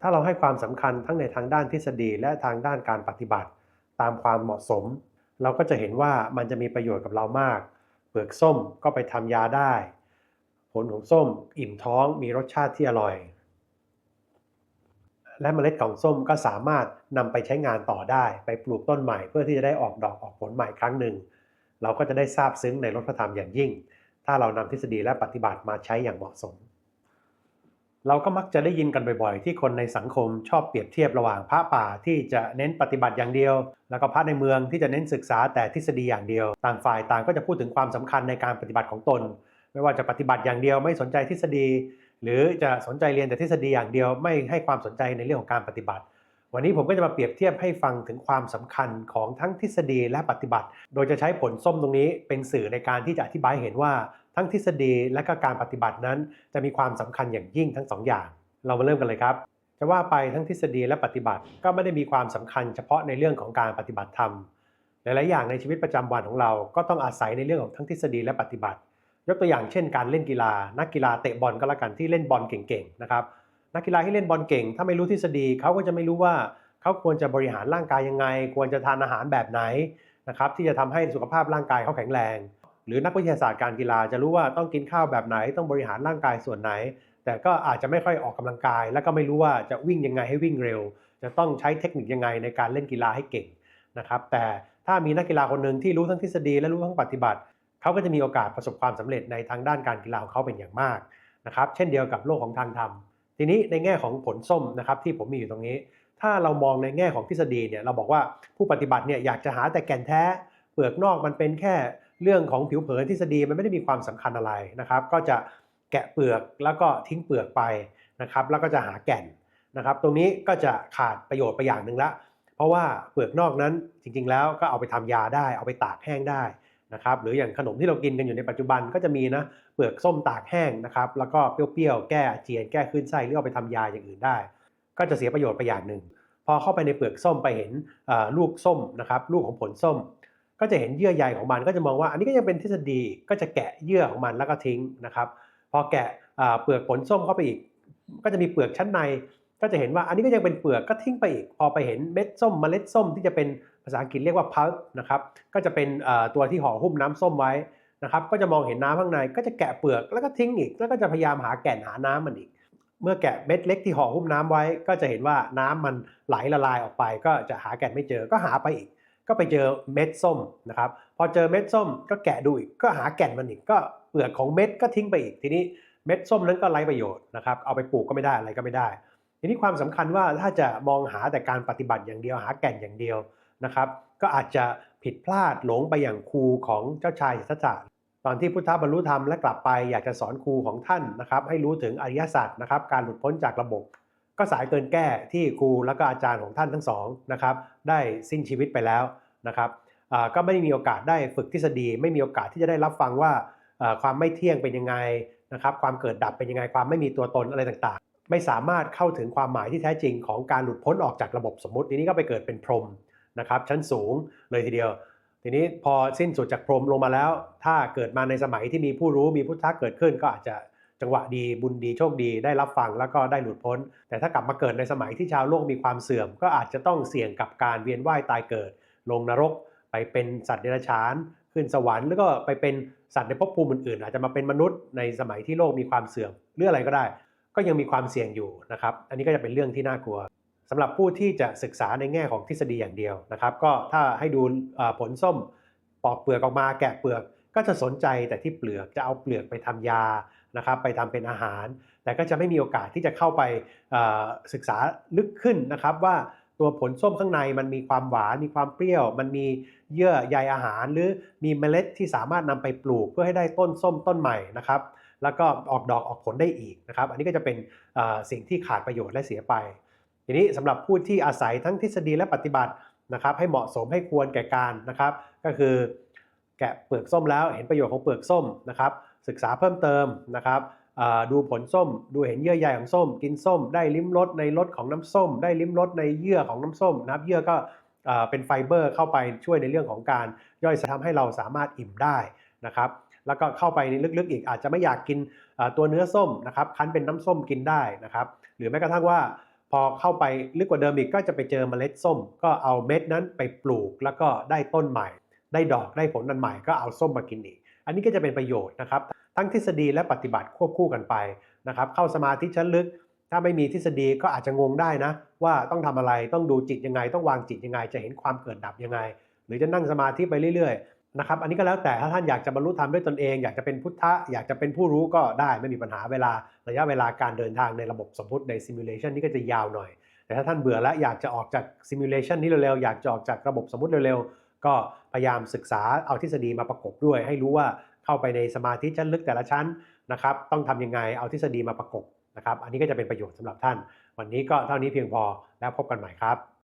ถ้าเราให้ความสำคัญทั้งในทางด้านทฤษฎีและทางด้านการปฏิบัติ ตามความเหมาะสม เราก็จะเห็นว่ามันจะมีประโยชน์กับเรามาก เปลือกส้มก็ไปทำยาได้ ผลของส้มอิ่มท้องมีรสชาติที่อร่อย และเมล็ดของส้มก็สามารถนำไปใช้งานต่อได้ ไปปลูกต้นใหม่เพื่อที่จะได้ออกดอกออกผลใหม่ครั้งหนึ่ง เราก็จะได้ทราบซึ้งในรสพระธรรมอย่างยิ่ง ถ้าเรานำทฤษฎีและปฏิบัติมาใช้อย่างเหมาะสม เราก็มักจะได้ยินกันบ่อยๆ ที่คนในสังคมชอบเปรียบเทียบระหว่างพระป่าที่จะเน้นปฏิบัติอย่างเดียว แล้วก็พระในเมืองที่จะเน้นศึกษาแต่ทฤษฎีอย่างเดียว ต่างฝ่ายต่างก็จะพูดถึงความสำคัญในการปฏิบัติของตน ไม่ว่าจะปฏิบัติอย่างเดียวไม่สนใจทฤษฎี หรือจะสนใจเรียนแต่ทฤษฎีอย่างเดียว ไม่ให้ความสนใจในเรื่องของการปฏิบัติ วันนี้ผมก็จะมาเปรียบเทียบให้ฟังถึงความสำคัญของทั้งทฤษฎีและปฏิบัติ โดยจะใช้ผลส้มตรงนี้เป็นสื่อในการที่จะอธิบายเห็นว่า ทั้งทฤษฎีและก็การปฏิบัตินั้น จะมีความสำคัญอย่างยิ่งทั้งสองอย่าง เรามาเริ่มกันเลยครับ จะว่าไปทั้งทฤษฎีและปฏิบัติก็ไม่ได้มีความสำคัญเฉพาะในเรื่องของการปฏิบัติธรรม หลายๆอย่างในชีวิตประจำวันของเรา ก็ต้องอาศัยในเรื่องของทั้งทฤษฎีและปฏิบัติ ยกตัวอย่างเช่น การเล่นกีฬา นักกีฬาเตะบอลก็แล้วกันที่เล่นบอลเก่งๆนะครับ นักกีฬาที่เล่นบอลเก่ง ถ้าไม่รู้ทฤษฎีเขาก็จะไม่รู้ว่าเขาควรจะบริหารร่างกายยังไง ควรจะทานอาหารแบบไหนนะครับที่จะทำให้สุขภาพร่างกายเขาแข็งแรง หรือนักวิทยาศาสตร์การกีฬาจะรู้ว่าต้องกินข้าวแบบไหนต้องบริหารร่างกายส่วนไหน แต่ก็อาจจะไม่ค่อยออกกำลังกาย แล้วก็ไม่รู้ว่าจะวิ่งยังไงให้วิ่งเร็ว จะต้องใช้เทคนิคยังไงในการเล่นกีฬาให้เก่งนะครับแต่ถ้ามีนักกีฬาคนหนึ่งที่รู้ทั้งทฤษฎีและรู้ทั้งปฏิบัติ เขาก็จะมีโอกาสประสบความสำเร็จในทางด้านการกีฬาของเขาเป็นอย่างมากนะครับเช่นเดียวกับโลกของทางธรรมทีนี้ในแง่ของผลส้มนะครับที่ผมมีอยู่ตรงนี้ ถ้าเรามองในแง่ของทฤษฎีเนี่ยเราบอกว่าผู้ปฏิบัติเนี่ยอยากจะหาแต่แก่นแท้ เปลือกนอกมันเป็นแค่ เรื่องของผิวเผินทฤษฎีมันไม่ได้มีความสำคัญอะไรนะครับ ก็จะแกะเปลือกแล้วก็ทิ้งเปลือกไปนะครับ แล้วก็จะหาแก่นนะครับ ตรงนี้ก็จะขาดประโยชน์ไปอย่างหนึ่งละ เพราะว่าเปลือกนอกนั้นจริง ๆ แล้วก็เอาไปทำยาได้ เอาไปตากแห้งได้นะครับ หรืออย่างขนมที่เรากินกันอยู่ในปัจจุบันก็จะมีนะเปลือกส้มตากแห้งนะครับ แล้วก็เปรี้ยวๆแก้เจียนแก้คลื่นไส้หรือเอาไปทำยาอย่างอื่นได้ ก็จะเสียประโยชน์ไปอย่างหนึ่งพอเข้าไปในเปลือกส้มไปเห็นลูกส้มนะครับลูกของผลส้ม ก็จะเห็นเยื่อใยของมันก็จะมองว่าอันนี้ก็ยังเป็นทฤษฎีก็จะแกะเยื่อของมันแล้วก็ทิ้งนะครับพอแกะเปลือกผลส้มเข้าไปอีก ก็จะมีเปลือกชั้นใน ก็จะเห็นว่าอันนี้ก็ยังเป็นเปลือกก็ทิ้งไปอีก พอไปเห็นเม็ดส้มเมล็ดส้มที่จะเป็นภาษาอังกฤษเรียกว่า pulp นะครับก็จะเป็นตัวที่ห่อหุ้มน้ำส้มไว้นะครับก็จะมองเห็นน้ำข้างในก็จะแกะเปลือกแล้วก็ทิ้งอีก แล้วก็จะพยายามหาแก่นหาน้ำมันอีก เมื่อแกะเม็ดเล็กที่ห่อหุ้มน้ำไว้ ก็จะเห็นว่าน้ำมันไหลละลายออกไป ก็จะหาแก่นไม่เจอก็หาไปอีก ก็ไปเจอเม็ดส้มนะครับพอเจอเม็ดส้มก็แกะดูอีกก็หาแก่นมันอีกก็เปลือกของเม็ดก็ทิ้งไปอีกทีนี้เม็ดส้มนั้นก็ไร้ประโยชน์นะครับเอาไปปลูกก็ไม่ได้อะไรก็ไม่ได้ ทีนี้ความสำคัญว่าถ้าจะมองหาแต่การปฏิบัติอย่างเดียวหาแก่นอย่างเดียวนะครับก็อาจจะผิดพลาดหลงไปอย่างครูของเจ้าชายสิทธัตถะตอนที่พุทธบรรลุธรรมและกลับไปอยากจะสอนครูของท่านนะครับให้รู้ถึงอริยสัจนะครับการหลุดพ้นจากระบบ ก็สายเกินแก้ที่ครูและก็อาจารย์ของท่านทั้งสองนะครับได้สิ้นชีวิตไปแล้วนะครับก็ไม่ได้มีโอกาสได้ฝึกทฤษฎี ไม่มีโอกาสที่จะได้รับฟังว่าความไม่เที่ยงเป็นยังไงนะครับความเกิดดับเป็นยังไงความไม่มีตัวตนอะไรต่างๆ ไม่สามารถเข้าถึงความหมายที่แท้จริงของการหลุดพ้นออกจากระบบสมมติทีนี้ก็ไปเกิดเป็นพรหมนะครับชั้นสูงเลยทีเดียว ทีนี้พอสิ้นสุดจากพรหมลงมาแล้ว ถ้าเกิดมาในสมัยที่มีผู้รู้มีพุทธะเกิดขึ้นก็อาจจะ จังหวะดีบุญดีโชคดีได้รับฟังแล้วก็ได้หลุดพ้น แต่ถ้ากลับมาเกิดในสมัยที่ชาวโลกมีความเสื่อม ก็อาจจะต้องเสี่ยงกับการเวียนว่ายตายเกิด ลงนรกไปเป็นสัตว์เดรัจฉาน ขึ้นสวรรค์แล้วก็ไปเป็นสัตว์ในภพภูมิอื่นๆ อาจจะมาเป็นมนุษย์ในสมัยที่โลกมีความเสื่อมหรืออะไรก็ได้ ก็ยังมีความเสี่ยงอยู่นะครับอันนี้ก็จะเป็นเรื่องที่น่ากลัวสำหรับผู้ที่จะศึกษาในแง่ของทฤษฎีอย่างเดียวนะครับ ก็ถ้าให้ดูผลส้มปอกเปลือกออกมาแกะเปลือก ก็จะสนใจแต่ที่เปลือกจะเอาเปลือกไปทำยา นะครับไปทำเป็นอาหาร แต่ก็จะไม่มีโอกาสที่จะเข้าไปศึกษาลึกขึ้นนะครับว่าตัวผลส้มข้างในมันมีความหวาน มีความเปรี้ยว มันมีเยื่อใยอาหาร หรือมีเมล็ดที่สามารถนำไปปลูกเพื่อให้ได้ต้นส้มต้นใหม่นะครับแล้วก็ออกดอกออกผลได้อีกนะครับ อันนี้ก็จะเป็นสิ่งที่ขาดประโยชน์และเสียไป ทีนี้สำหรับผู้ที่อาศัยทั้งทฤษฎีและปฏิบัตินะครับ ให้เหมาะสมให้ควรแก่การนะครับ ก็คือแกะเปลือกส้มแล้วเห็นประโยชน์ของเปลือกส้มนะครับ ศึกษาเพิ่มเติมนะครับดูผลส้ม ดูเห็นเยื่อใยของส้ม กินส้ม ได้ลิ้มรสในรสของน้ำส้ม ได้ลิ้มรสในเยื่อของน้ำส้มนะครับเยื่อก็เป็นไฟเบอร์เข้าไปช่วยในเรื่องของการย่อยสลายทำให้เราสามารถอิ่มได้นะครับแล้วก็เข้าไปในลึกๆอีกอาจจะไม่อยากกินตัวเนื้อส้มนะครับคั้นเป็นน้ำส้มกินได้นะครับหรือแม้กระทั่งว่าพอเข้าไปลึกกว่าเดิมอีกก็จะไปเจอเมล็ดส้ม ก็เอาเม็ดนั้นไปปลูก แล้วก็ได้ต้นใหม่ ได้ดอกได้ผลนันใหม่ก็เอาส้มมากินอีก อันนี้ก็จะเป็นประโยชน์นะครับ ทั้งทฤษฎีและปฏิบัติควบคู่กันไปนะครับ เข้าสมาธิชั้นลึก ถ้าไม่มีทฤษฎีก็อาจจะงงได้นะ ว่าต้องทำอะไรต้องดูจิตยังไง ต้องวางจิตยังไง จะเห็นความเกิดดับยังไง หรือจะนั่งสมาธิไปเรื่อยๆนะครับ อันนี้ก็แล้วแต่ถ้าท่านอยากจะบรรลุธรรมด้วยตนเอง อยากจะเป็นพุทธะอยากจะเป็นผู้รู้ก็ได้ไม่มีปัญหาเวลาระยะเวลาการเดินทางในระบบสมมติในซิมูเลชันนี่ก็จะยาวหน่อยแต่ถ้าท่านเบื่อแล้วอยากจะออกจากซิมูเลชันนี้เร็วๆอยากจะออกจากระบบสมมติเร็วๆก็ พยายามศึกษาเอาทฤษฎีมาประกบด้วย ให้รู้ว่าเข้าไปในสมาธิชั้นลึกแต่ละชั้นนะครับ ต้องทำยังไงเอาทฤษฎีมาประกบนะครับ อันนี้ก็จะเป็นประโยชน์สำหรับท่าน วันนี้ก็เท่านี้เพียงพอแล้วพบกันใหม่ครับ